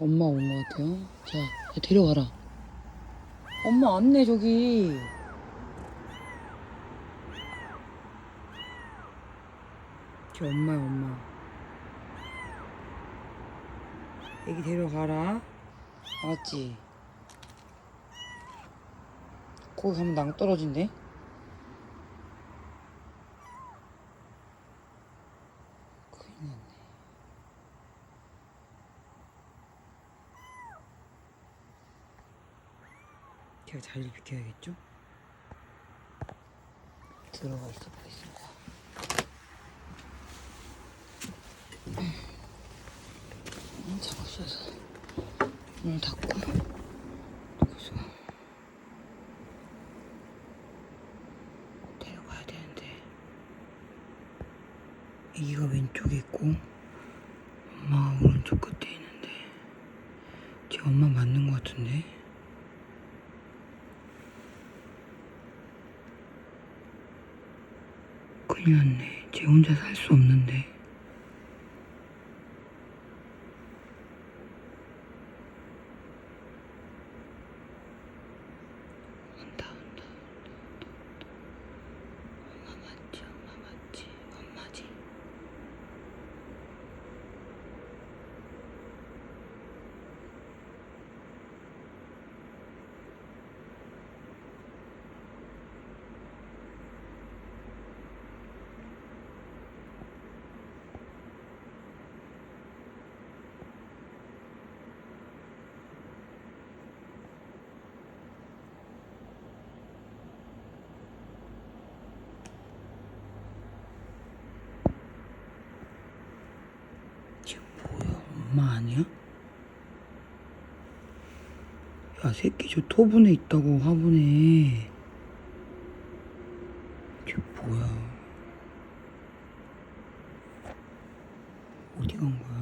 엄마 온 것 같아요. 자, 야, 데려가라. 엄마 왔네, 저기. 저 엄마야, 엄마. 애기 데려가라. 알았지? 거기 가면 낭 떨어진대? 큰일 났네. 제가 자리를 비켜야겠죠? 들어가 있어 보겠습니다. 음, 잡았어서. 문을 닫고. 그래서. 데려가야 되는데. 애기가 왼쪽에 있고 엄마가 오른쪽 끝에 있는데. 제 엄마 맞는 것 같은데 큰일 났네 쟤 혼자 살 수 없는데 온다 온다 온다 온다 엄마 맞지 엄마 맞지 엄마지 쟤 뭐야 엄마 아니야? 야 새끼 저 토분에 있다고 화분에 쟤 뭐야 어디 간 거야?